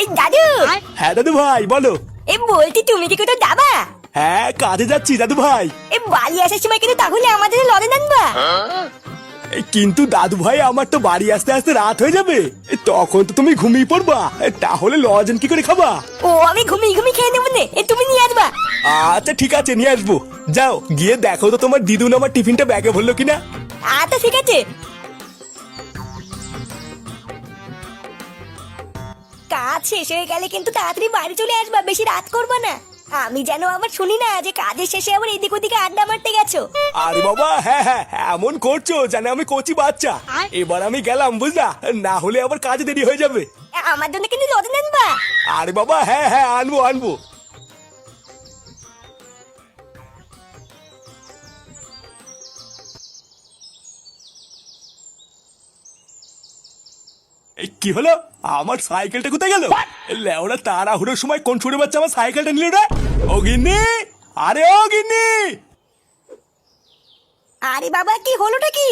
এই দাদু! হ্যাঁ দাদু ভাই বলো। বলছি তুমি কি কোথাও যাবা? হ্যাঁ কাজে যাচ্ছি দাদু ভাই। এই বাড়ি আসার সময় কিন্তু তাহলে আমাদের লড়ে আনবা কিন্তু দাদু ভাই আমার তো বাড়ি আসতে আসতে রাত হয়ে যাবে। তখন তো তুমি ঘুমিয়ে পড়বা। তাহলে লজেন কি করে খাবা? ও আমি ঘুমিয়ে ঘুমিয়ে খেয়ে নেব নে। তুমি নিয়ে আসবা। আচ্ছা ঠিক আছে নিয়ে আসব। যাও গিয়ে দেখো তো তোমার দিদুন আমার টিফিনটা ব্যাগে ভরলো কিনা। আচ্ছা ঠিক আছে। কাজ শেষ হয়ে গেলে কিন্তু তাড়াতাড়ি বাড়ি চলে আসবা বেশি রাত করবা না। আমি যেন আবার শুনি না যে কাজের শেষে আবার এদিক ওদিকে আড্ডা মারতে গেছো। আরে বাবা হ্যাঁ হ্যাঁ এমন করছ জানে আমি কচি বাচ্চা। এবার আমি গেলাম বুঝলা? না হলে আবার কাজ দেরি হয়ে যাবে। আমার জন্য কিন্তু যত্ন আনবা আরে বাবা হ্যাঁ হ্যাঁ আনব আনব। কি হলো? আমার সাইকেলটা কোথায় গেল? লেওরা তাড়াহুড়োর সময় কোন ছোট বাচ্চা আমার সাইকেলটা নিল রে? ও গিন্নি! আরে ও গিন্নি! আরে বাবা কি হলোটা কি?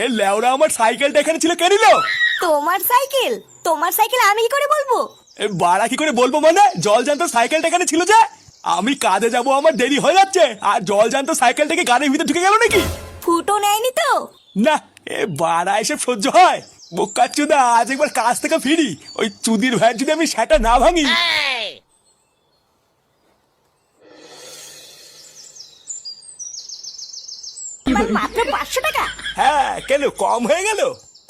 এ লেওরা আমার সাইকেলটা এখানে ছিল কে নিল? তোমার সাইকেল? তোমার সাইকেল আমি কি করে বলব? এ বাড়া কি করে বলব মানে? জল জান্ত সাইকেলটা এখানে ছিল যে? আমি কাজে যাব আমার দেরি হয়ে যাচ্ছে। আর জল জান্ত সাইকেলটাকে গাড়ির ভিতরে ঢুকে গেল নাকি? ফুটো নেয়নি তো? না এ বাড়া এসে সহ্য হয়। বোকা চুদা আজ একবার কাজ থেকে ফিরি। ওই চুদির ভাইয়ের যদি আমি সেটা না ভাঙি। আমার মাত্র পাঁচশো টাকা। হ্যাঁ কেন? কম হয়ে গেল?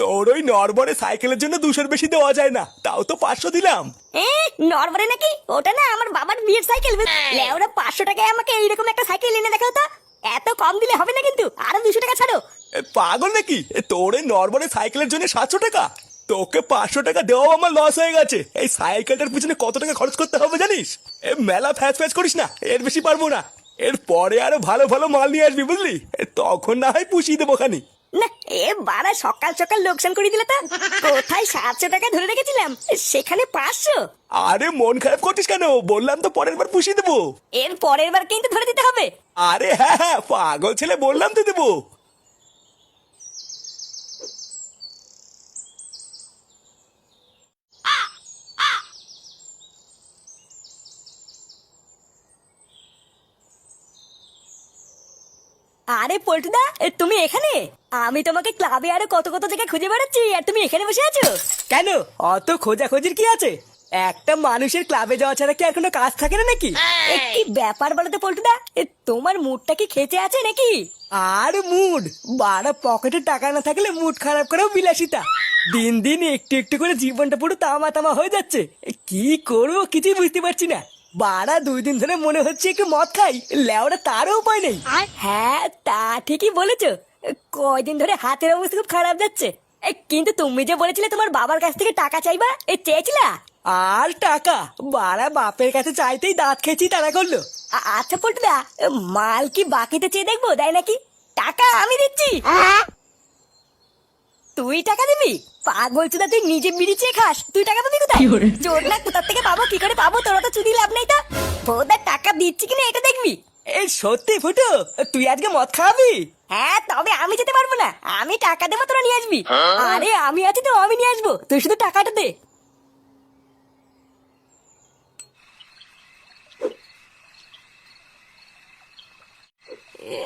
তোর ওই নরবরে সাইকেলের জন্য দুশোর বেশি দেওয়া যায় না। তাও তো পাঁচশো দিলাম। এ নরমালে নাকি? ওটা না আমার বাবার বিয়ের সাইকেল। লেওরা পাঁচশো টাকায় আমাকে এইরকম একটা সাইকেল এনে দেখা তো? এত কম দিলে হবে না কিন্তু। আরও দুশো টাকা ছাড়ো। পাগল নাকি? এ, তোর এই নরবরে সাইকেলের জন্য সাতশো টাকা? তোকে পাঁচশো টাকা দেওয়াও আমার লস হয়ে গেছে। এই সাইকেলটার পিছনে কত টাকা খরচ করতে হবে জানিস? এ মেলা ফ্যাচ ফ্যাচ করিস না এর বেশি পারব না। এর পরে আরও ভালো ভালো মাল নিয়ে আসবি বুঝলি? তখন না হয় পুষিয়ে দেবো খানি। না এ বারা সকাল সকাল লোকসান করে দিলে তো? কোথায় সাতশো টাকা ধরে রেখেছিলাম? সেখানে পাঁচশো? আরে মন খারাপ করছিস কেন? বললাম তো পরের বার পুষিয়ে দেবো। এর পরের বার কিন্তু ধরে দিতে হবে। আরে হ্যাঁ হ্যাঁ পাগল ছেলে বললাম তো দেবো। আরে পল্টুদা তুমি এখানে? আমি তোমাকে ক্লাবে আরও কত কত জায়গায় খুঁজে বেড়াচ্ছি আর তুমি এখানে বসে আছো? কেন? অত খোঁজাখোঁজির কি আছে? একটা মানুষের ক্লাবে যাওয়া ছাড়া কি আর কোনো কাজ থাকে না নাকি? কি ব্যাপার বলো তো পল্টুদা তোমার মুডটা কি খেতে আছে নাকি? আর মুড? বাড়া পকেটে টাকা না থাকলে মুড খারাপ করেও বিলাসিতা। দিন দিন একটু একটু করে জীবনটা পুরো তামা তামা হয়ে যাচ্ছে। এ, কি করব কিছুই বুঝতে পারছি না। বাড়া দুই দিন ধরে মনে হচ্ছে একটু মদ খাই। লেওরা তারও উপায় নেই। হ্যাঁ তা ঠিকই বলেছ। কয়দিন ধরে হাতের অবস্থা খুব খারাপ যাচ্ছে। কিন্তু তুমি যে বলেছিলে তোমার বাবার কাছ থেকে টাকা চাইবা এ চেয়েছিলা? আর টাকা? বাড়া বাপের কাছে চাইতেই দাঁত খেয়েছি তারা করল। আচ্ছা পল্টুদা মাল কি বাকিতে চেয়ে দেখব দেয় নাকি? টাকা আমি দিচ্ছি। তুই টাকা দিবি? পাগল চুদা তুই নিজে বিড়ি চেয়ে খাস। তুই টাকা পাবি কোথায়? চোর না কোথার থেকে পাবো কি করে পাবো? তোর তো চুরি লাভ নেই তো। বৌদার টাকা দিচ্ছি কিনা এটা দেখবি? এই সত্যি ফুটো তুই আজকে মদ খাওয়াবি? হ্যাঁ তবে আমি যেতে পারব না। আমি টাকা দেবো তোরা নিয়ে আসবি। আরে আমি আছি তো আমি নিয়ে আসব। তুই শুধু টাকাটা দে। এ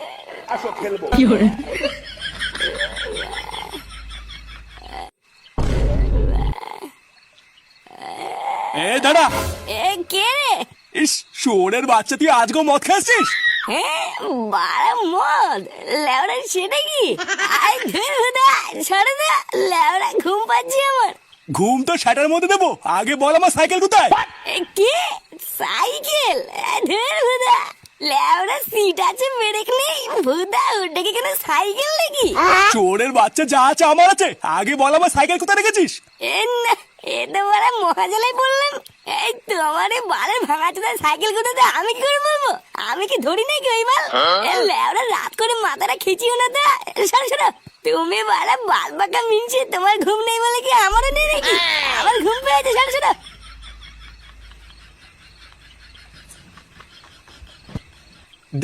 দাঁড়া। এ কে রে? ইস শোনের বাচ্চা তুই আজকেও মদ খাচ্ছিস হ্যাঁ বারা মদ। লেওড়া সেটা কি? আই ধুর হুদা সরে দা। লেওড়া ঘুম পাচ্ছি আমার। ঘুম তো সেটার মধ্যে দেবো। আগে বল আমার সাইকেল কোথায়? কি? সাইকেল? এ, ধুর হুদা লেওড়া সিট আছে ব্রেক নেই। ভুদা ওটা কি কোনো সাইকেল নাকি? চোরের বাচ্চা যা আছে আমার আছে। আগে বল আমার সাইকেল কোথায় রেখেছিস? এ না এ তো বড় মহাজালাই বললাম এই তোমার এই বালের ভাঙা চোদার সাইকেল কোথাতে আমি কি করে বলব আমি কি ধরি নাকি ওই বাল এ রাত করে মাথাটা খিচিও না তা। সরো সরো। তুমি বালা বাল বাঁকা মিনছে তোমার ঘুম নেই বলে কি আমারও নেই নাকি? আমার ঘুম পেয়েছে সরো সরো।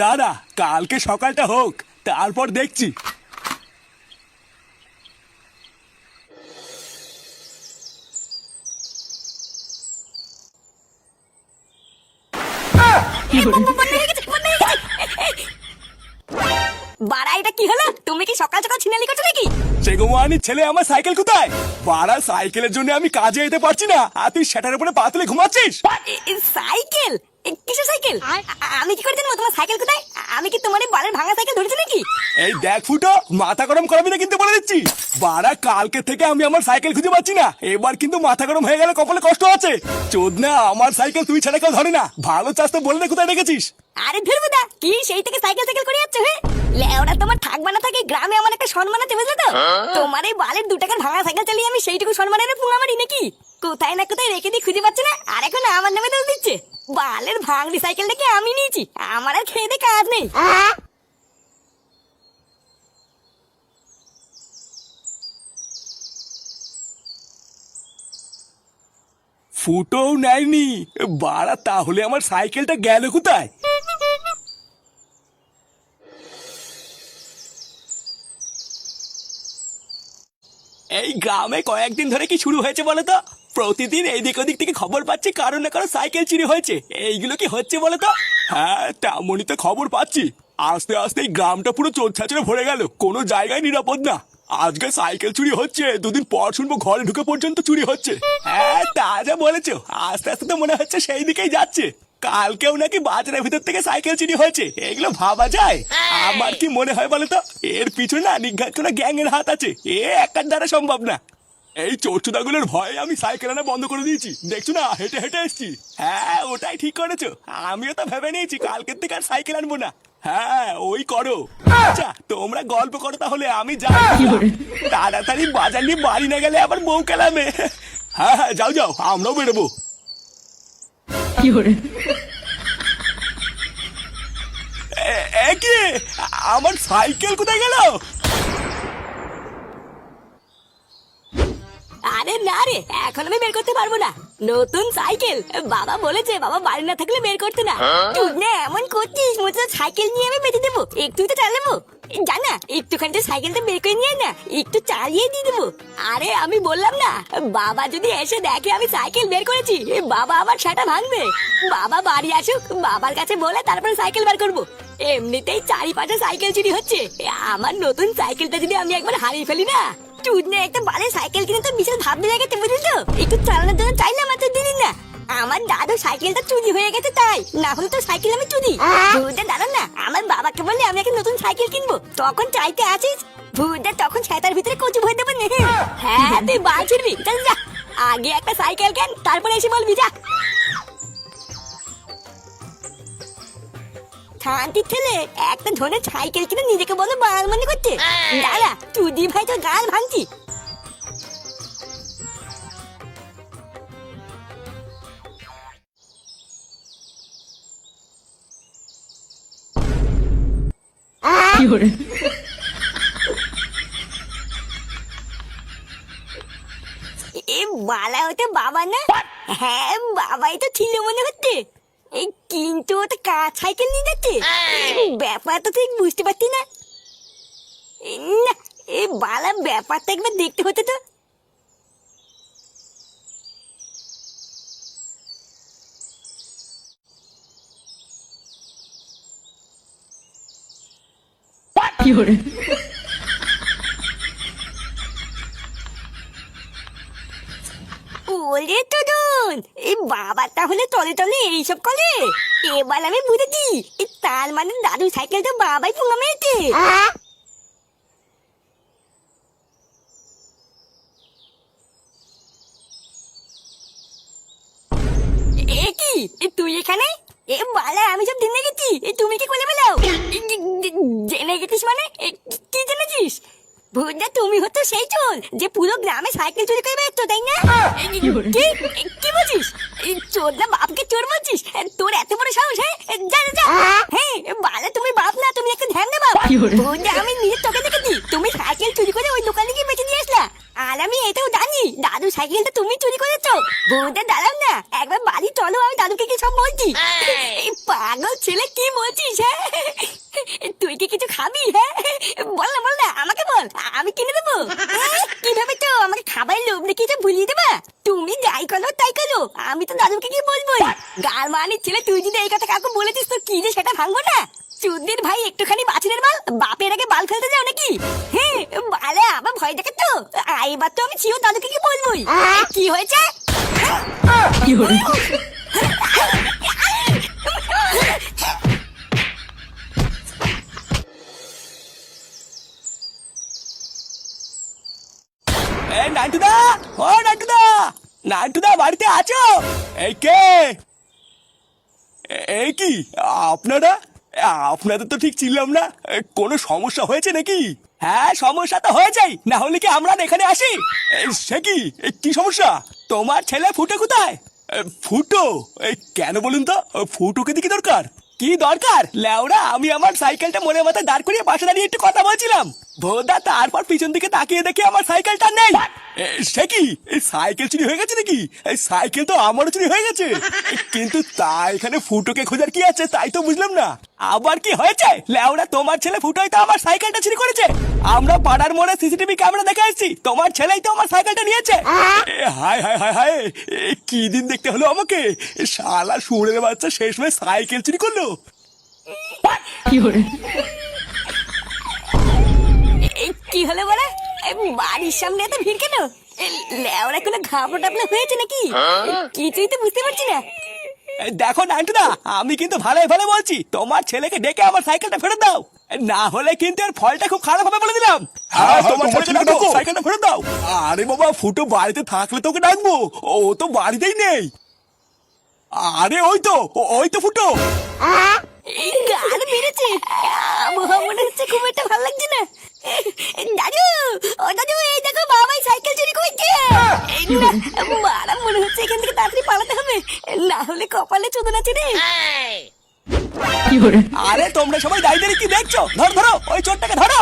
দাদা কালকে সকালটা হোক তারপর দেখছি বন্যা হয়ে গেছে, বন্যা হয়ে গেছে। বাড়া এটা কি হলো? তুমি কি সকাল সকাল ছিনালি করছ নাকি? সেগুমানি ছেলে আমার সাইকেল কোথায়? বাড়া সাইকেলের জন্য আমি কাজে যেতে পারছি না। আর তুই সেটার উপরে পাতলে ঘুমাচ্ছিস? সাইকেল? সাইকেল? আমি কি করে জানব তোমার সাইকেল কোথায়? আমি কি তোমার বালের ভাঙা সাইকেল ধরেছি নাকি? এই দেখ ফুটো মাথা গরম করাবি না কিন্তু বলে দিচ্ছি। বাড়া কালকে থেকে আমি আমার সাইকেল খুঁজে পাচ্ছি না। এবার কিন্তু মাথা গরম হয়ে গেলে কপালে কষ্ট আছে। চোদ না আমার সাইকেল তুই ছাড়া কেউ ধরে না। ভালো চাষ তো বলে কোথায় রেখেছিস? আরে ধরবো দা কি সেই থেকে সাইকেল সাইকেল করে যাচ্ছে হে? লেওরা তোমার থাকবা না থাকে গ্রামে আমার একটা সম্মান আছে বুঝলে তো? তোমার এই বালের দু টাকার ভাঙা সাইকেল চালিয়ে আমি সেইটুকু সম্মানের পুঙা মারি নাকি? কোথায় না কোথায় রেখে দিয়ে খুঁজে পাচ্ছে না? আর এখন আমার নামে দোষ দিচ্ছে। বালের ভাঙড়ি সাইকেলটাকে আমি নিয়েছি। আমার আর খেয়ে কাজ নেই। ফুটোও নেয়নি। বাড়া তাহলে আমার সাইকেলটা গেল কোথায়? এই গ্রামে কয়েকদিন ধরে কি শুরু হয়েছে বলো তো? প্রতিদিন এইদিক ওদিক থেকে খবর পাচ্ছি কারও না কারও সাইকেল চুরি হয়েছে। এইগুলো কি হচ্ছে বলো তো? হ্যাঁ তেমনই তো খবর পাচ্ছি। আস্তে আস্তে এই গ্রামটা পুরো চোর ভরে গেল। কোনো জায়গায় নিরাপদ না। আজকে সাইকেল চুরি হচ্ছে, দুদিন পর শুনব ঘরে ঢুকে পর্যন্ত চুরি হচ্ছে। হ্যাঁ তা যা বলেছ। আস্তে আস্তে তো মনে হচ্ছে সেই দিকেই যাচ্ছে। কালকেও নাকি বাজারের ভিতর থেকে সাইকেল চুরি হয়েছে। এগুলো ভাবা যায়। আমার কি মনে হয় বলো তো? এর পিছনে না নিঘাত কোনো গ্যাং এর হাত আছে। এ একার দ্বারা সম্ভব না। এই চোরচুদাগুলোর ভয়ে আমি সাইকেল আনা বন্ধ করে দিয়েছি। দেখছ না? হেঁটে হেঁটে এসছি। হ্যাঁ ওটাই ঠিক করেছ। আমিও তো ভেবে নিয়েছি কালকের থেকে আর সাইকেল আনব না। হ্যাঁ ওই করো। আচ্ছা তোমরা গল্প করো তাহলে আমি যাই। তাড়াতাড়ি বাজার নিয়ে বাড়ি না গেলে আবার বউ কেলামে। হ্যাঁ হ্যাঁ যাও যাও আমরাও বেরোবো। কি? আমার সাইকেল কোথায় গেল? আরে না রে এখন আমি বের করতে পারব না। নতুন সাইকেল। বাবা বলেছে বাবা বাড়ি না থাকলে বের করতে না। তুই না এমন করছিস সাইকেল নিয়ে আমি বেঁধে দেবো। একটু তো চালাবো। জানা একটুখানি সাইকেলটা বের করে নিয়ে না একটু চালিয়ে দিয়ে দেবো। আরে আমি বললাম না বাবা যদি এসে দেখে আমি সাইকেল বের করেছি বাবা আমার সেটা ভাঙবে। বাবা বাড়ি আসুক বাবার কাছে বলে তারপরে সাইকেল বার করব। এমনিতেই চারিপাশে সাইকেল চুরি হচ্ছে। আমার নতুন সাইকেলটা যদি আমি একবার হারিয়ে ফেলি না চুদনে একটা বালে সাইকেল কিনে তো বিশাল ভাবতে লেগেছে বুঝলি তো একটু চালানোর জন্য চাইলাম মাত্র দিনই না। আমার দাদু সাইকেলটা চুরি হয়ে গেছে তাই না হলে তো সাইকেল আমি চুরি। ভুদা দাঁড়ান না আমার বাবাকে বললে আমি একটা নতুন সাইকেল কিনবো। তখন চাইতে আছিস? ভুদা তখন ছাতার ভিতরে কচু ভরে দেবো হ্যাঁ হ্যাঁ তুই বাল ছিড়বি। চল যা আগে একটা সাইকেল কেন তারপরে এসে বলবি যা। শান্তি ছেলে একটা ধরনের সাইকেল কিনে নিজেকে বলো বাল মনে করছে। দাঁড়া চুদি ভাই তো গাল ভাঙছি। এ বালা ওটা বাবা না? হ্যাঁ বাবাই তো ছিল মনে হচ্ছে। কিন্তু ওটা কার সাইকেল নিয়ে যাচ্ছে? ব্যাপারটা ঠিক বুঝতে পারছি না। এ, না এই বালা ব্যাপারটা একবার দেখতে হতো তো। ওরে টুডুন এই বাবা তাহলে তলে তলে এইসব করে। এবার আমি বুঝেছি তার মানে দাদু সাইকেলটা বাবাই মেরেছে। কি? এ তুই এখানে? এ বালা আমি সব জেনে গেছি। এ তুমি কি করে বেলাও জেনে গেছিস মানে? কি- জেনেছিস? ভুজা তুমি হতো সেই চোর যে পুরো গ্রামে সাইকেল চুরি করে বেরোচ্ছ তাই না? এ, কি বলছিস চোর না বাপকে চোর বলছিস? তোর এত বড় সাহস হ্যাঁ? যা যা, যা। হ্যাঁ? বালা তুমি বাপ না তুমি একটা ধ্যান বাপ। আমি নিজের চোখে দেখেছি তুমি সাইকেল চুরি করে ওই দোকানে গিয়ে বেঁচে দিয়ে আসলা। আর আমি এটাও জানি দাদু সাইকেলটা তুমি চুরি করেছ। বউটা দাঁড়াও না একবার বাড়ি চলো আমি দাদুকে কি সব বলছি? পাগল ছেলে কি বলছিস হ্যাঁ? তুই কি কিছু খাবি হ্যাঁ? বল না বল না আমাকে বল আমি কিনে দেবো? কীভাবে তো আমাকে খাবারের লোভ তো ভুলিয়ে দেবা তুমি যাই করো তাই করো আমি তো দাদুকে কি বলব? গার মানির ছেলে তুই যদি এই কথা কাউকে বলেছিস তো কি যে সেটা ভাঙবো না? চুদ্দির ভাই একটুখানি বাছুরের বাল বাপের আগে বাল ফেলতে যাও নাকি? হ্যাঁ বালে আমার ভয় দেখে তো। এবার তো আমি চিও দাদুকে কি বলবোই কি হয়েছে? এ নান্টুদা বাড়িতে আছো? এই কে? এই কি? আপনারা? আপনাদের তো ঠিক ছিলাম না। কোনো সমস্যা হয়েছে নাকি? হ্যাঁ সমস্যা তো হয়ে যায় না হলে কি আমরা এখানে আসি? সে কি? কি সমস্যা? তোমার ছেলে ফুটো কোথায়? ফুটো? কেন বলুন তো? ফুটোকে দিকে দরকার। কি দরকার? লেওরা, আমি আমার সাইকেলটা মনে মাথায় দাঁড় করিয়ে পাশে দাঁড়িয়ে একটু কথা বলছিলাম। ভোদা তারপর পিছন দিকে তাকিয়ে দেখি আমার সাইকেলটা নেই। এ, সে কি? এই সাইকেল চুরি হয়ে গেছে নাকি? এই সাইকেল তো আমারও চুরি হয়ে গেছে। কিন্তু তা এখানে ফুটোকে খোঁজার কি আছে তাই তো বুঝলাম না। আবার কি হয়েছে? লেওরা তোমার ছেলে ফুটোই তো আমার সাইকেলটা চুরি করেছে। আমরা পাড়ার মোড়ে সিসিটিভি ক্যামেরা দেখে এসেছি। তোমার ছেলেই তো আমার সাইকেলটা নিয়েছে। এ, হায় হায় হায় হায় এ, কি দিন দেখতে হলো আমাকে? এ, শালা সুরের বাচ্চা শেষ হয়ে সাইকেল চুরি করল। এই কি হলো বলে? বাড়ির সামনে এত ভিড় কেন? এ, লেওরা কোনো ঘাবড়ো টাবলা হয়েছে নাকি? কিছুই তো বুঝতে পারছি না। দেখো নান্টুদা আমি কিন্তু ভালোই ভালো বলছি। তোমার ছেলেকে ডেকে আমার সাইকেলটা ফেরত দাও। না হলে কিন্তু এর ফলটা খুব খারাপ হবে বলে দিলাম। হ্যাঁ, তোমার তোমার ছেলেকে ডাকো। সাইকেলটা ফেরত দাও। আরে বাবা ফুটো বাড়িতে থাকলে তোকে ডাকবো। ও তো বাড়িতেই নেই। আরে ওই তো ওই তো ফুটো। এই গান মেরেছে আবহাওয়া মনে হচ্ছে খুব একটা ভালো লাগছে না। দাদু ও দাদু এই দেখো বাবাই সাইকেল চুরি করছে। মারা মনে হচ্ছে এখান থেকে তাড়াতাড়ি পালাতে হবে। না হলে কপালে চোদন আছে রে আরে তোমরা সবাই দাঁড়িয়ে কি দেখছ? ধরো ধরো ওই চোরটাকে ধরো।